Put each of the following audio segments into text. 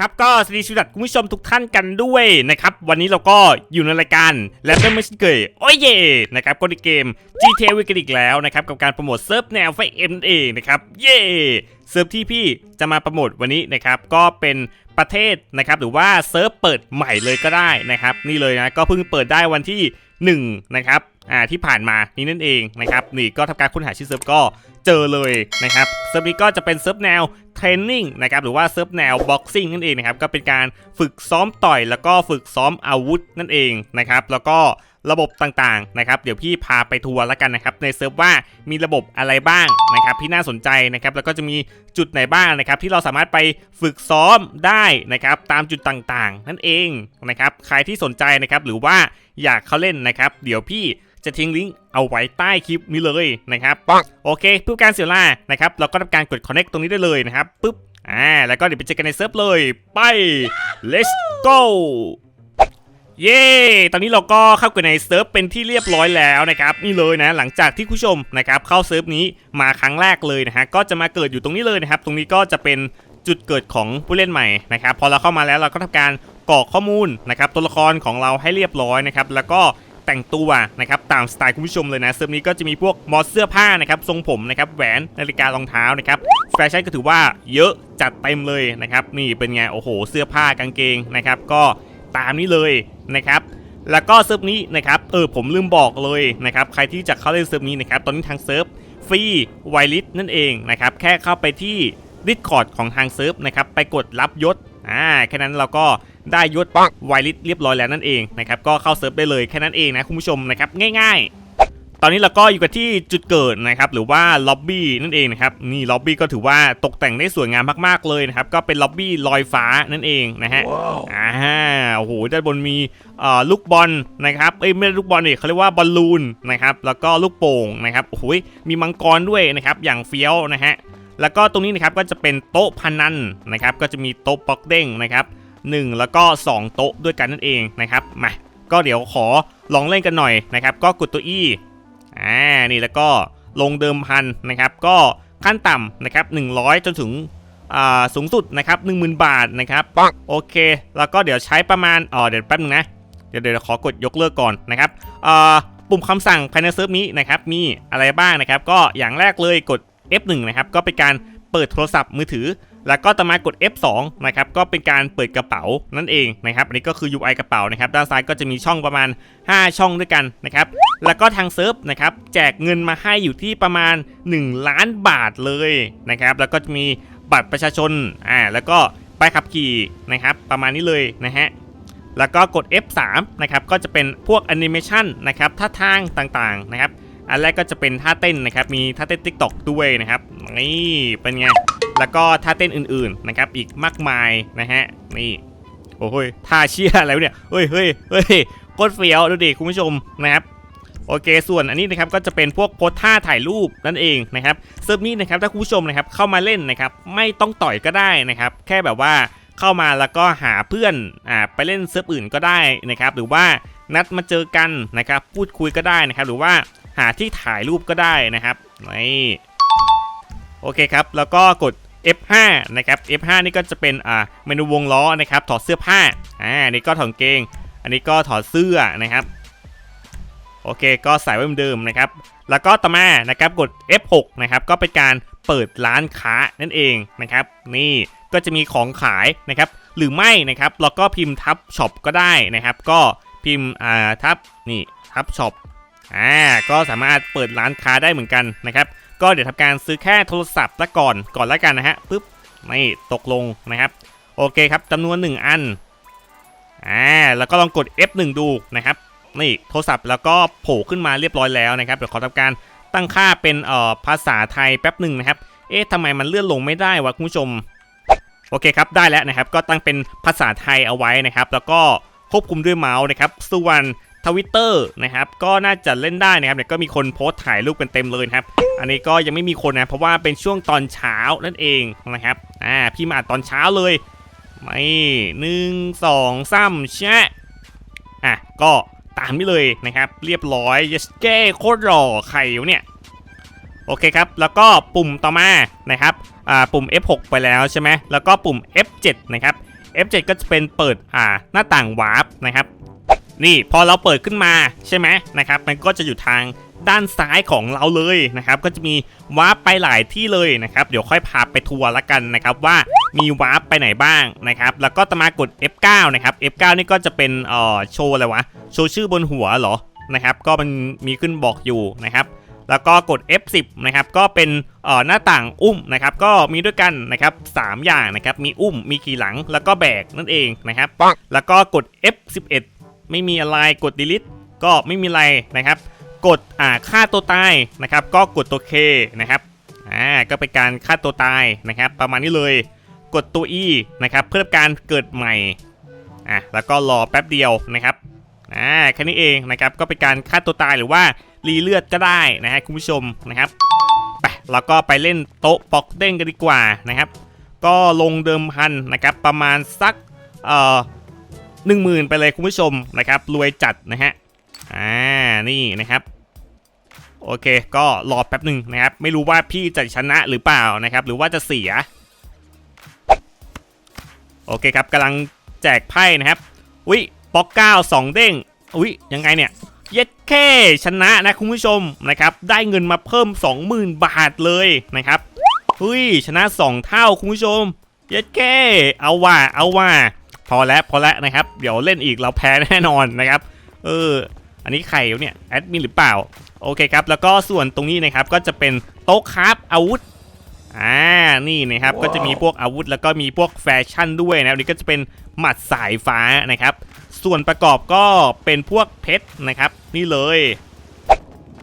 ครับก็สวัสดีสวัดคุณผู้ชมทุกท่านกันด้วยนะครับ วันนี้เราก็อยู่ในรายการและเริ่มไม่ใช่เกยโอ้ยเย่นะครับก็ในเกม GTA วิกอีกแล้วนะครับ กับการโปรโมทเซิร์ฟแนวไฟเอ็มเองนะครับเย่เซิร์ฟที่พี่จะมาโปรโมทวันนี้นะครับก็เป็นประเทศนะครับหรือว่าเซิร์ฟเปิดใหม่เลยก็ได้นะครับ นี่เลยนะก็เพิ่งเปิดได้วันที่ 1 นะครับ อ่าที่ผ่านมานี่นั่นเองนะครับนี่ก็ทำการค้นหาชื่อเซิร์ฟก็เจอเลยนะครับเซิร์ฟนี้ก็จะเป็นเซิร์ฟแนวเทรนนิ่งนะครับหรือว่าเซิร์ฟแนวบ็อกซิ่งนั่นเองนะครับก็เป็นการฝึกซ้อมต่อย แล้วก็ฝึกซ้อมอาวุธนั่นเองนะครับแล้วก็ระบบต่างๆนะครับเดี๋ยวพี่พาไปทัวร์แล้วกันนะครับในเซิร์ฟว่ามีระบบอะไรบ้างนะครับที่น่าสนใจนะครับแล้วก็จะมีจุดไหนบ้างนะครับที่เราสามารถไปฝึกซ้อมได้นะครับตามจุดต่างๆ นั่นเองนะครับใครที่สนใจนะครับหรือว่าอยากเข้าเล่นนะครับ เดี๋ยวพี่ จะทิ้งลิงก์เอาไว้ใต้คลิปนี้เลยนะครับปังโอเคเพื่อการเสียเวลานะครับเราก็ทำการกด connect ตรงนี้ได้เลยนะครับปุ๊บอ่าแล้วก็เดี๋ยวไปเจอกันในเซิร์ฟเลยไป let's go เย้ ตอนนี้เราก็เข้ากันในเซิร์ฟเป็นที่เรียบร้อยแล้วนะครับนี่เลยนะ หลังจากที่ผู้ชมนะครับเข้าเซิร์ฟนี้มาครั้งแรกเลยนะฮะก็จะมาเกิดอยู่ตรงนี้เลยนะครับ ตรงนี้ก็จะเป็นจุดเกิดของผู้เล่นใหม่นะครับ พอเราเข้ามาแล้วเราก็ทำการกรอกข้อมูลนะครับตัวละครของเราให้เรียบร้อยนะครับ แล้วก็ แต่งตัวนะครับตามสไตล์คุณผู้ชมเลยนะเซิร์ฟนี้ก็จะมีพวกมอดเสื้อผ้านะครับทรงผมนะครับแหวนนาฬิการองเท้านะครับแฟชั่นก็ถือว่าเยอะจัดเต็มเลยนะครับนี่เป็นไงโอ้โห เสื้อผ้ากางเกงนะครับก็ตามนี้เลยนะครับแล้วก็เซิร์ฟนี้นะครับเออผมลืมบอกเลยนะครับใครที่จะเข้าเล่นเซิร์ฟนี้นะครับตอนนี้ทางเซิร์ฟฟรีไวลิสนั่นเองนะครับแค่เข้าไปที่ดิสคอร์ดของทางเซิร์ฟนะครับไปกดรับยศ อ่าแค่นั้นเราก็ได้ยศปังไวลิสเรียบร้อยแล้วนั่นเองนะครับก็เข้าเซิร์ฟได้เลยแค่นั้นเองนะคุณผู้ชมนะครับง่ายๆ ตอนนี้เราก็อยู่กันที่จุดเกิดนะครับหรือว่าล็อบบี้นั่นเองนะครับนี่ล็อบบี้ก็ถือว่าตกแต่งได้สวยงามมากๆเลยนะครับก็เป็นล็อบบี้ลอยฟ้านั่นเองนะฮะอ่าโอ้โหด้านบนมีเอ่อลูกบอลนะครับเอ้ยไม่ใช่ลูกบอลนี่เขาเรียกว่าบอลลูนนะครับแล้วก็ลูกโป่งนะครับโอ้โหมีมังกรด้วยนะครับอย่างเฟี้ยวนะฮะ แล้วก็ตรงนี้นะครับก็จะเป็นโต๊ะพนันนะครับ ก็จะมีโต๊ะป๊อกเด้งนะครับหนึ่งแล้วก็สองโต๊ะด้วยกันนั่นเองนะครับมาก็เดี๋ยวขอลองเล่นกันหน่อยนะครับ ก็กดตัว E อ่านี่แล้วก็ลงเดิมพันนะครับ ก็ขั้นต่ำนะครับ100 จนถึงอ่าสูงสุดนะครับ10,000 บาทนะครับปังโอเค แล้วก็เดี๋ยวใช้ประมาณอ๋อเดี๋ยวแป๊บนึงนะเดี๋ยวเดี๋ยวขอกดยกเลิกก่อนนะครับอ่าปุ่มคำสั่งภายในเซิร์ฟนี้นะครับมีอะไรบ้างนะครับ ก็อย่างแรกเลยกด F1 นะครับก็เป็นการเปิดโทรศัพท์มือถือ แล้วก็ต่อมากด F2 นะครับก็เป็นการเปิดกระเป๋านั่นเองนะครับอันนี้ก็คือ UI กระเป๋านะครับด้านซ้ายก็จะมีช่องประมาณ 5 ช่องด้วยกันนะครับแล้วก็ทางเซิร์ฟนะครับแจกเงินมาให้อยู่ที่ประมาณ 1 ล้านบาทเลยนะครับแล้วก็จะมีบัตรประชาชนอ่าแล้วก็ใบขับขี่นะครับประมาณนี้เลยนะฮะแล้วก็กด F3 นะครับก็จะเป็นพวกแอนิเมชันนะครับท่าทางต่างๆนะครับ อันแรกก็จะเป็นท่าเต้นนะครับ มีท่าเต้น TikTok ด้วยนะครับ นี่เป็นไง แล้วก็ท่าเต้นอื่นๆนะครับ อีกมากมายนะฮะ นี่ โอ้โหยท่าเชี่ยอะไรเนี่ย เฮ้ยเฮ้ยเฮ้ยโคตรเฟี้ยวดูดิคุณผู้ชมนะครับโอเค ส่วนอันนี้นะครับก็จะเป็นพวกโพสท่าถ่ายรูปนั่นเองนะครับเซิร์ฟนี้นะครับถ้าคุณผู้ชมนะครับเข้ามาเล่นนะครับไม่ต้องต่อยก็ได้นะครับ แค่แบบว่าเข้ามาแล้วก็หาเพื่อนอ่าไปเล่นเซิร์ฟอื่นก็ได้นะครับ หรือว่านัดมาเจอกันนะครับ พูดคุยก็ได้นะครับ หรือว่า หาที่ถ่ายรูปก็ได้นะครับนี่โอเคครับ แล้วก็กด F5 นะครับ F5 นี่ก็จะเป็นอ่าเมนูวงล้อนะครับ ถอดเสื้อผ้าอ่านี่ก็ถอดเกง อันนี้ก็ถอดเสื้อนะครับ โอเคก็ใส่ไว้เหมือนเดิมนะครับ แล้วก็ต่อมานะครับกด F6 นะครับ ก็เป็นการเปิดร้านค้านั่นเองนะครับ นี่ก็จะมีของขายนะครับ หรือไม่นะครับเราก็พิมพ์ทับช็อปก็ได้นะครับ ก็พิมพ์อ่าทับนี่ทับช็อป อ่าก็สามารถเปิดร้านค้าได้เหมือนกันนะครับ ก็เดี๋ยวทำการซื้อแค่โทรศัพท์ละก่อนก่อนละกันนะฮะปึ๊บไม่ตกลงนะครับ โอเคครับจำนวน 1 อันอ่าแล้วก็ลองกด F1 ดูนะครับนี่โทรศัพท์แล้วก็โผล่ขึ้นมาเรียบร้อยแล้วนะครับเดี๋ยวขอทำการตั้งค่าเป็นเอ่อภาษาไทยแป๊บหนึ่งนะครับ เอ๊ะทำไมมันเลื่อนลงไม่ได้วะคุณผู้ชม โอเคครับได้แล้วนะครับ ก็ตั้งเป็นภาษาไทยเอาไว้นะครับ แล้วก็ควบคุมด้วยเมาส์นะครับส่วน ทวิตเตอร์นะครับก็น่าจะเล่นได้นะครับเดี๋ยก็มีคนโพสต์ถ่ายรูปกันเต็มเลยครับ อันนี้ก็ยังไม่มีคนนะเพราะว่าเป็นช่วงตอนเช้านั่นเองนะครับอ่าพี่มาตอนเช้าเลยไม่หนึ่งสองสามแชะอะก็ตามนี้เลยนะครับ เรียบร้อยเยสเก้โคตรหล่อใครวะเนี่ยโอเคครับ แล้วก็ปุ่มต่อมานะครับอ่าปุ่ม F6 ไปแล้วใช่ไหมแล้วก็ปุ่ม F7 นะครับ F7 ก็จะเป็นเปิดอ่าหน้าต่างวาร์ปนะครับ นี่พอเราเปิดขึ้นมาใช่ไหมนะครับมันก็จะอยู่ทางด้านซ้ายของเราเลยนะครับก็จะมีวาร์ปไปหลายที่เลยนะครับเดี๋ยวค่อยพาไปทัวร์ละกันนะครับว่ามีวาร์ปไปไหนบ้างนะครับแล้วก็ตามากด F9 นะครับ F9 นี่ก็จะเป็นเอ่อโชว์อะไรวะโชว์ชื่อบนหัวเหรอนะครับก็มันมีขึ้นบอกอยู่นะครับแล้วก็กด F10 นะครับก็เป็นเอ่อหน้าต่างอุ้มนะครับก็มีด้วยกันนะครับสามอย่างนะครับมีอุ้มมีขี่หลังแล้วก็แบกนั่นเองนะครับแล้วก็กด F11 ไม่มีอะไรกด delete ก็ไม่มีอะไรนะครับ กดอ่าฆ่าตัวตายนะครับ ก็กดตัว K นะครับอ่าก็เป็นการฆ่าตัวตายนะครับ ประมาณนี้เลยกดตัว E นะครับ เพื่อการเกิดใหม่อะแล้วก็รอแป๊บเดียวนะครับอ่าแค่นี้เองนะครับก็เป็นการฆ่าตัวตายหรือว่ารีเลือดก็ได้นะฮะคุณผู้ชมนะครับไปเราก็ไปเล่นโต๊ะปอกเด้งกันดีกว่านะครับ ก็ลงเดิมพันนะครับ ประมาณสักเอ่อ หนึ่งหมื่นไปเลยคุณผู้ชมนะครับรวยจัดนะฮะอ่านี่นะครับโอเค ก็รอแป๊บหนึ่งนะครับ ไม่รู้ว่าพี่จะชนะหรือเปล่านะครับ หรือว่าจะเสีย โอเคครับกำลังแจกไพ่นะครับอุ้ยป๊อกเก้าสองเด้งอุ้ยยังไงเนี่ยเย็ดแค่ชนะนะคุณผู้ชมนะครับ ได้เงินมาเพิ่ม 20,000 บาทเลยนะครับอุ้ยชนะ 2 เท่าคุณผู้ชม เย็ดแค่เอาว่าเอาว่า พอแล้วพอแล้วนะครับ เดี๋ยวเล่นอีกเราแพ้แน่นอนนะครับ เออ อันนี้ใครวะเนี่ยแอดมินหรือเปล่า โอเคครับ แล้วก็ส่วนตรงนี้นะครับก็จะเป็นโต๊ะคราฟอาวุธอ่านี่นะครับ ก็จะมีพวกอาวุธแล้วก็มีพวกแฟชั่นด้วยนะอันนี้ก็จะเป็นหมัดสายฟ้านะครับ ส่วนประกอบก็เป็นพวกเพชรนะครับ นี่เลย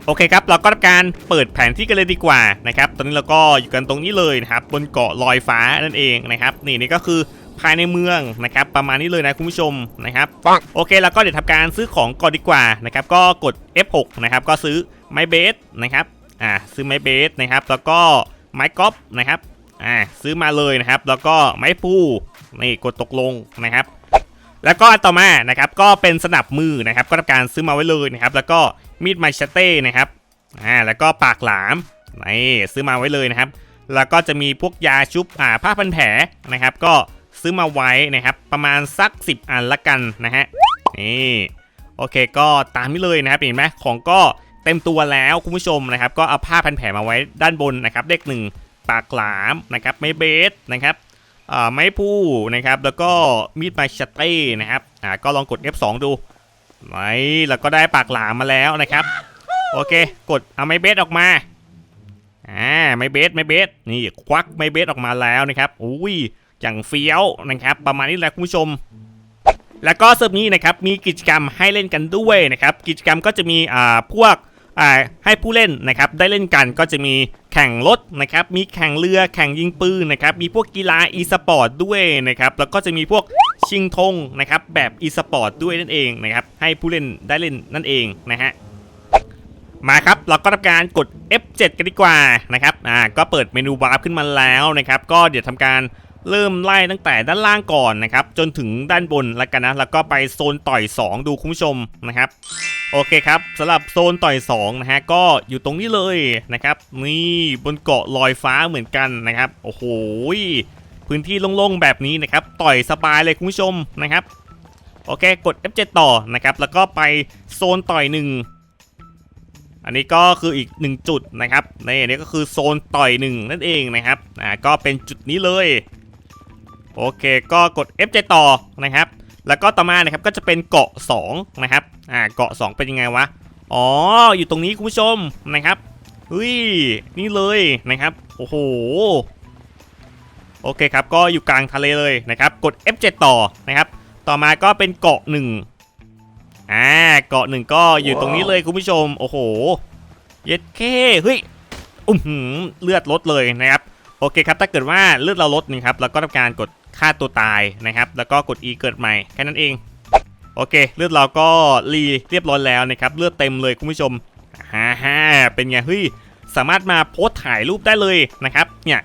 โอเคครับ เราก็ทำการเปิดแผนที่กันเลยดีกว่านะครับ ตอนนี้เราก็อยู่กันตรงนี้เลยนะครับ บนเกาะลอยฟ้านั่นเองนะครับ นี่นี่ก็คือ ภายในเมืองนะครับประมาณนี้เลยนะคุณผู้ชมนะครับโอเคแล้วก็เดี๋ยวทำการซื้อของก่อนดีกว่านะครับก็กด F6 นะครับก็ซื้อไม้เบสนะครับอ่าซื้อไม้เบสนะครับแล้วก็ไม้กอล์ฟนะครับอ่าซื้อมาเลยนะครับ แล้วก็ไม้ปูนี่กดตกลงนะครับแล้วก็อันต่อมานะครับก็เป็นสนับมือนะครับก็ทำการซื้อมาไว้เลยนะครับแล้วก็มีดไมชเต้นะครับอ่าแล้วก็ปากหลามนี่ซื้อมาไว้เลยนะครับ แล้วก็จะมีพวกยาชุบอ่าผ้าพันแผลนะครับ ก็ ซื้อมาไว้นะครับ ประมาณสัก 10 อันละกันนะฮะนี่โอเคก็ตามนี้เลยนะครับเห็นไหมของก็เต็มตัวแล้วคุณผู้ชมนะครับ ก็เอาผ้าพันแผลมาไว้ด้านบนนะครับเลขหนึ่งปากหลามนะครับไม้เบสนะครับอ่าไม้พูนะครับ แล้วก็มีดไมชเต้นะครับอ่าก็ลองกด F2 ดูไว้แล้วก็ได้ปากหลามมาแล้วนะครับ โอเค กดเอาไม้เบสออกมาอ่าไม้เบสไม้เบสนี่ควักไม้เบสออกมาแล้วนะครับอุ้ย อย่างเฟี้ยวนะครับประมาณนี้แหละคุณผู้ชมแล้วก็เซิร์ฟนี้นะครับมีกิจกรรมให้เล่นกันด้วยนะครับกิจกรรมก็จะมีอ่าพวกอ่าให้ผู้เล่นนะครับได้เล่นกันก็จะมีแข่งรถนะครับมีแข่งเรือแข่งยิงปืนนะครับมีพวกกีฬาอีสปอร์ตด้วยนะครับแล้วก็จะมีพวกชิงธงนะครับแบบอีสปอร์ตด้วยนั่นเองนะครับให้ผู้เล่นได้เล่นนั่นเองนะฮะมาครับเราก็ทำการกด F7 กันดีกว่านะครับอ่าก็เปิดเมนูวาร์ปขึ้นมาแล้วนะครับก็เดี๋ยวทำการ เริ่มไล่ตั้งแต่ด้านล่างก่อนนะครับจนถึงด้านบนแล้วกันนะแล้วก็ไปโซนต่อย 2 ดูคุณผู้ชมนะครับโอเคครับสำหรับโซนต่อย2นะฮะก็อยู่ตรงนี้เลยนะครับนี่บนเกาะลอยฟ้าเหมือนกันนะครับโอ้โหพื้นที่โล่งๆแบบนี้นะครับต่อยสบายเลยคุณผู้ชมนะครับโอเคกด F7 ต่อนะครับแล้วก็ไปโซนต่อยหนึ่งอันนี้ก็คืออีกหนึ่งจุดนะครับนี่อันนี้ก็คือโซนต่อยหนึ่งนั่นเองนะครับอ่าก็เป็นจุดนี้เลย โอเค ก็กด F7 ต่อนะครับ แล้วก็ต่อมานะครับก็จะเป็นเกาะ2นะครับ อ่า เกาะ 2 เป็นยังไงวะ อ๋อ อยู่ตรงนี้คุณผู้ชมนะครับเฮ้ย นี่เลยนะครับ โอ้โห โอเคครับ ก็อยู่กลางทะเลเลยนะครับ กด F7 ต่อนะครับ ต่อมาก็เป็นเกาะหนึ่งอ่า เกาะหนึ่งก็อยู่ตรงนี้เลยคุณผู้ชม โอ้โห เย็ดเคเฮ้ย อุ้มเลือดลดเลยนะครับ โอเคครับ ถ้าเกิดว่าเลือดเราลดนี่ครับ เราก็ทำการกด ฆ่าตัวตายนะครับ แล้วก็กด E เกิดใหม่แค่นั้นเอง โอเค เลือดเราก็รีเรียบร้อยแล้วนะครับ เลือดเต็มเลยคุณผู้ชมฮ่าฮ่าเป็นไงเฮ้ยสามารถมาโพสต์ถ่ายรูปได้เลยนะครับเนี่ย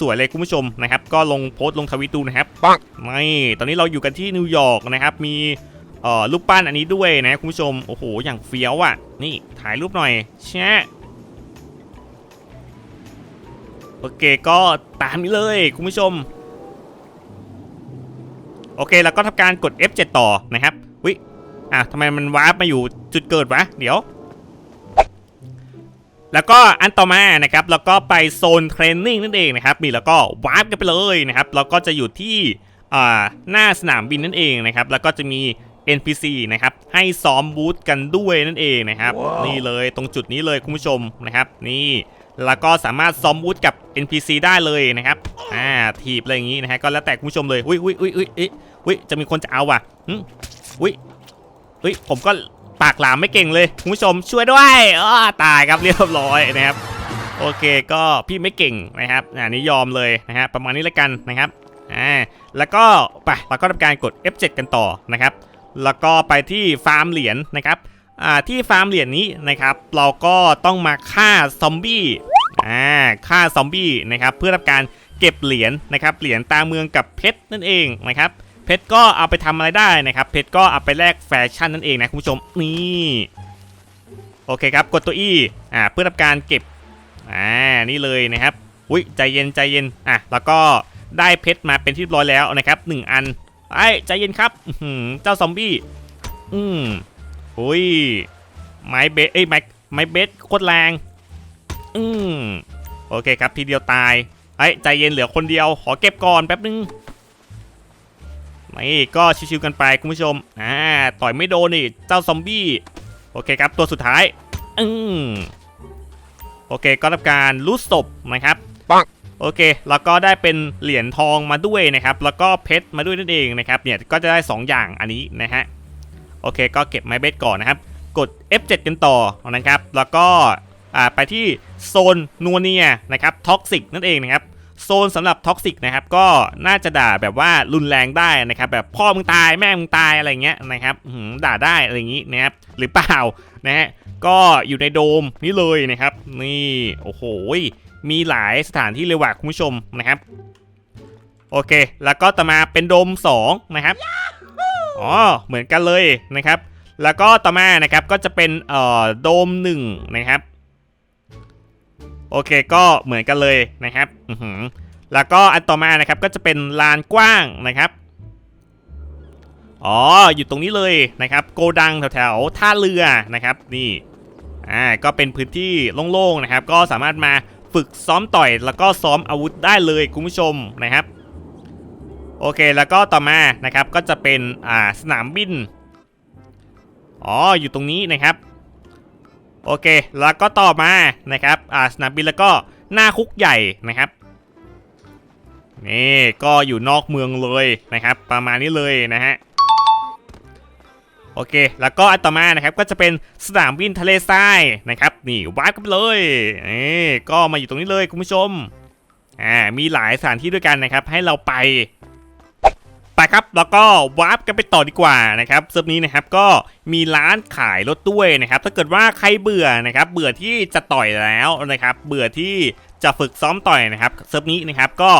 สวยๆเลยคุณผู้ชมนะครับ ก็ลงโพสต์ลงทวิตดูนะครับปังไม่ตอนนี้เราอยู่กันที่นิวยอร์กนะครับ มีเอ่อรูปปั้นอันนี้ด้วยนะคุณผู้ชมโอ้โหอย่างเฟี้ยวอะ นี่ถ่ายรูปหน่อยแชะโอเคก็ตามนี้เลยคุณผู้ชม โอเคแล้วก็ทำการกด F7 ต่อนะครับวิอะทำไมมันวาร์ปมาอยู่จุดเกิดวะ เดี๋ยว แล้วก็อันต่อมานะครับแล้วก็ไปโซนเทรนนิ่งนั่นเองนะครับมีแล้วก็วาร์ปกันไปเลยนะครับแล้วก็จะอยู่ที่อ่าหน้าสนามบินนั่นเองนะครับแล้วก็จะมี NPC นะครับให้ซ้อมบูธกันด้วยนั่นเองนะครับนี่เลยตรงจุดนี้เลยคุณผู้ชมนะครับ นี่ แล้วก็สามารถซ้อมบูธกับ NPC ได้เลยนะครับอ่าถีบอะไรอย่างนี้นะฮะก็แล้วแต่คุณผู้ชมเลยอุ้ยอุ้ยอุ้ยอุ้ยอุ้ยจะมีคนจะเอาว่ะหึอุ้ยอุ้ยผมก็ปากหลามไม่เก่งเลยคุณผู้ชมช่วยด้วยอ้อตายครับเรียบร้อยนะครับโอเคก็พี่ไม่เก่งนะครับอ่านี่ยอมเลยนะฮะประมาณนี้แล้วกันนะครับอ่าแล้วก็ไปเราก็ทำการกด F7 กันต่อนะครับ แล้วก็ไปที่ฟาร์มเหรียญนะครับ ที่ฟาร์มเหรียญนี้นะครับ เราก็ต้องมาฆ่าซอมบี้อ่าฆ่าซอมบี้นะครับเพื่อทำการเก็บเหรียญนะครับเหรียญตาเมืองกับเพชรนั่นเองนะครับเพชรก็เอาไปทำอะไรได้นะครับเพชรก็เอาไปแลกแฟชั่นนั่นเองนะคุณผู้ชมนี่โอเคครับกดตัว E อ่าเพื่อทำการเก็บอ่านี่เลยนะครับอุ้ยใจเย็นใจเย็นอะแล้วก็ได้เพชรมาเป็นที่เรียบร้อยแล้วนะครับหนึ่งอันไอ้ใจเย็นครับอืเจ้าซอมบี้อืม อุ้ยไม้เบสเอ้ยไม้ไม้เบสโคตรแรง อืมโอเคครับทีเดียวตายไอ้ยใจเย็นเหลือคนเดียว ขอเก็บก่อนแป๊บนึงนี่ก็ชิวๆกันไปคุณผู้ชมอ่าต่อยไม่โดนนี่เจ้าซอมบี้โอเคครับตัวสุดท้ายอืมโอเคก็ทำการรูดศพนะครับปังโอเคแล้วก็ได้เป็นเหรียญทองมาด้วยนะครับ แล้วก็เพชรมาด้วยนั่นเองนะครับเนี่ยก็จะได้ 2 อย่างอันนี้นะฮะ โอเค ก็เก็บไม้เบสก่อนนะครับ กด F7 กันต่อนะครับ แล้วก็ไปที่โซนนัวเนียนะครับท็อกซิกนั่นเองนะครับโซนสำหรับท็อกซิกนะครับก็น่าจะด่าแบบว่ารุนแรงได้นะครับแบบพ่อมึงตายแม่มึงตายอะไรเงี้ยนะครับหือด่าได้อะไรอย่างงี้นะครับหรือเปล่านะฮะก็อยู่ในโดมนี่เลยนะครับ นี่โอ้โหมีหลายสถานที่เลยว่ะคุณผู้ชมนะครับ โอเค แล้วก็ต่อมาเป็นโดม 2 นะครับ อ๋อเหมือนกันเลยนะครับ แล้วก็ต่อมานะครับก็จะเป็นเอ่อโดม1นะครับ โอเคก็เหมือนกันเลยนะครับอือหือแล้วก็อันต่อมานะครับก็จะเป็นลานกว้างนะครับอ๋ออยู่ตรงนี้เลยนะครับ โกดังแถวๆท่าเรือนะครับนี่อ่าก็เป็นพื้นที่โล่งๆนะครับ ก็สามารถมาฝึกซ้อมต่อยแล้วก็ซ้อมอาวุธได้เลยคุณผู้ชมนะครับ โอเคแล้วก็ต่อมานะครับก็จะเป็นอ่าสนามบินอ๋ออยู่ตรงนี้นะครับโอเคแล้วก็ต่อมานะครับอ่าสนามบินแล้วก็หน้าคุกใหญ่นะครับนี่ก็อยู่นอกเมืองเลยนะครับ ประมาณนี้เลยนะฮะโอเค แล้วก็อันต่อมานะครับก็จะเป็นสนามบินทะเลทรายนะครับ นี่วาร์ปกันไปเลยนี่ก็มาอยู่ตรงนี้เลยคุณผู้ชมอ่ามีหลายสถานที่ด้วยกันนะครับ ให้เราไป ไปครับแล้วก็วาร์ปกันไปต่อดีกว่านะครับเซิร์ฟนี้นะครับก็มีร้านขายรถด้วยนะครับ ถ้าเกิดว่าใครเบื่อนะครับ เบื่อที่จะต่อยแล้วนะครับ เบื่อที่จะฝึกซ้อมต่อยนะครับเซิร์ฟนี้นะครับก็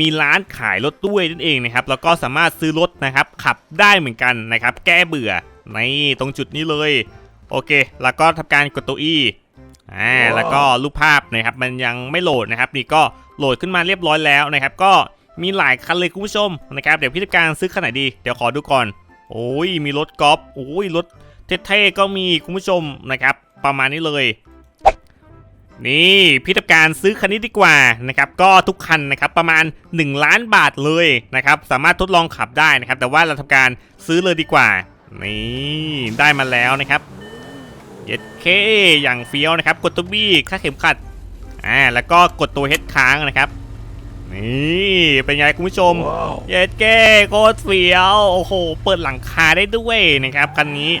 มีร้านขายรถด้วยนั่นเองนะครับ แล้วก็สามารถซื้อรถนะครับขับได้เหมือนกันนะครับ แก้เบื่อในตรงจุดนี้เลย โอเค แล้วก็ทำการกดตัว E อ่าแล้วก็รูปภาพนะครับมันยังไม่โหลดนะครับ นี่ก็โหลดขึ้นมาเรียบร้อยแล้วนะครับ ก็ มีหลายคันเลยคุณผู้ชมนะครับเดี๋ยวพี่ทำการซื้อคันไหนดีเดี๋ยวขอดูก่อน โอ้ยมีรถกอล์ฟโอ้ยรถเท่ๆก็มีคุณผู้ชมนะครับ ประมาณนี้เลย นี่พี่ทำการซื้อคันนี้ดีกว่านะครับ ก็ทุกคันนะครับประมาณ 1 ล้านบาทเลยนะครับ สามารถทดลองขับได้นะครับ แต่ว่าเราทำการซื้อเลยดีกว่า นี่ได้มาแล้วนะครับเย็ดเคอย่างเฟี้ยวนะครับ กดตัวบี้ค่าเข็มขัดอ่าแล้วก็กดตัวเฮดค้างนะครับ นี่เป็นไงคุณผู้ชม เย็ดเก้โคตรเฟี้ยว โอ้โห เปิดหลังคาได้ด้วยนะครับคันนี้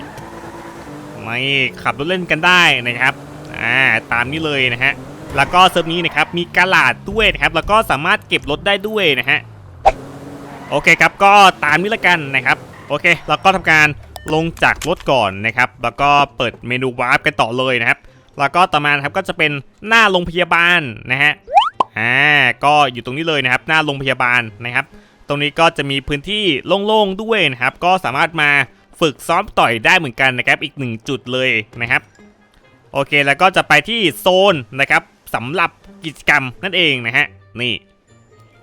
ไม่ขับรถเล่นกันได้นะครับอ่าตามนี้เลยนะฮะ แล้วก็เซิร์ฟนี้นะครับมีกาลาดด้วยนะครับ แล้วก็สามารถเก็บรถได้ด้วยนะฮะ โอเคครับก็ตามนี้ละกันนะครับ โอเคเราก็ทำการลงจากรถก่อนนะครับ แล้วก็เปิดเมนูวาร์ปกันต่อเลยนะครับ แล้วก็ต่อมานะครับก็จะเป็นหน้าโรงพยาบาลนะฮะ อ่าก็อยู่ตรงนี้เลยนะครับ หน้าโรงพยาบาลนะครับ ตรงนี้ก็จะมีพื้นที่โล่งๆด้วยนะครับ ก็สามารถมาฝึกซ้อมต่อยได้เหมือนกันนะครับ อีกหนึ่งจุดเลยนะครับ โอเคแล้วก็จะไปที่โซนนะครับสำหรับกิจกรรมนั่นเองนะฮะนี่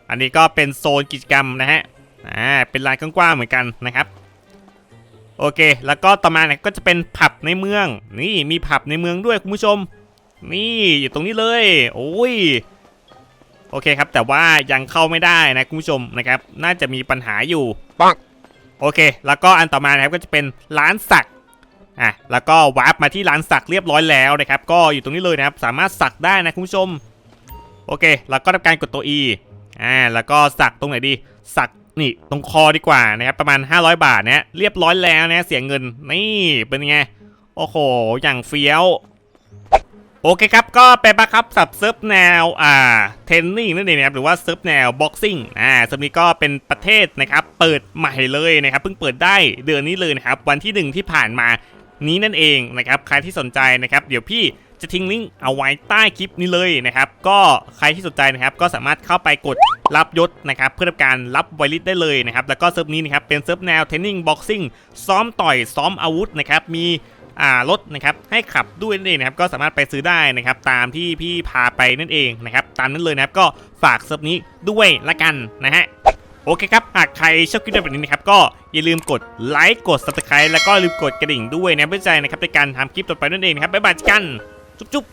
อันนี้ก็เป็นโซนกิจกรรมนะฮะอ่าเป็นลานกว้างๆเหมือนกันนะครับโอเค แล้วก็ต่อมาเนี่ยก็จะเป็นผับในเมือง นี่มีผับในเมืองด้วยคุณผู้ชม นี่อยู่ตรงนี้เลย โอ้ย โอเคครับ แต่ว่ายังเข้าไม่ได้นะคุณผู้ชมนะครับ น่าจะมีปัญหาอยู่ปังโอเค แล้วก็อันต่อมานะครับก็จะเป็นร้านสักอะแล้วก็วาร์ปมาที่ร้านสักเรียบร้อยแล้วนะครับ ก็อยู่ตรงนี้เลยนะครับ สามารถสักได้นะคุณผู้ชม โอเค แล้วก็ทำการกดตัว E อ่าแล้วก็สักตรงไหนดี สักนี่ตรงคอดีกว่านะครับประมาณ 500 บาทเนี่ยเรียบร้อยแล้วนะเสียเงินนี่เป็นไงโอ้โหอย่างเฟี้ยว โอเคครับ ก็เป็นปะครับสับเซิร์ฟแนวอ่าเทนนิ่งนั่นเองนะครับหรือว่าเซิร์ฟแนวบ็อกซิ่งอ่าเซิร์ฟนี้ก็เป็นประเทศนะครับเปิดใหม่เลยนะครับเพิ่งเปิดได้เดือนนี้เลยนะครับวันที่หนึ่งที่ผ่านมานี้นั่นเองนะครับใครที่สนใจนะครับเดี๋ยวพี่จะทิ้งลิงก์เอาไว้ใต้คลิปนี้เลยนะครับก็ใครที่สนใจนะครับก็สามารถเข้าไปกดรับยศนะครับเพื่อทำการรับไวลิสได้เลยนะครับแล้วก็เซิร์ฟนี้นะครับเป็นเซิร์ฟแนวเทนนิ่งบ็อกซิ่งซ้อมต่อยซ้อมอาวุธนะครับมี รถนะครับให้ขับด้วยนั่นเองนะครับก็สามารถไปซื้อได้นะครับตามที่พี่พาไปนั่นเองนะครับตามนั้นเลยนะครับก็ฝากเซิร์ฟนี้ด้วยละกันนะฮะโอเคครับ หากใครชอบคลิปแบบนี้นะครับก็อย่าลืมกดไลค์กด subscribe แล้วก็ลืมกดกระดิ่งด้วยนะเพื่อใจนะครับในการทำคลิปต่อไปนั่นเองนะครับบ๊ายบายกัน จุ๊บ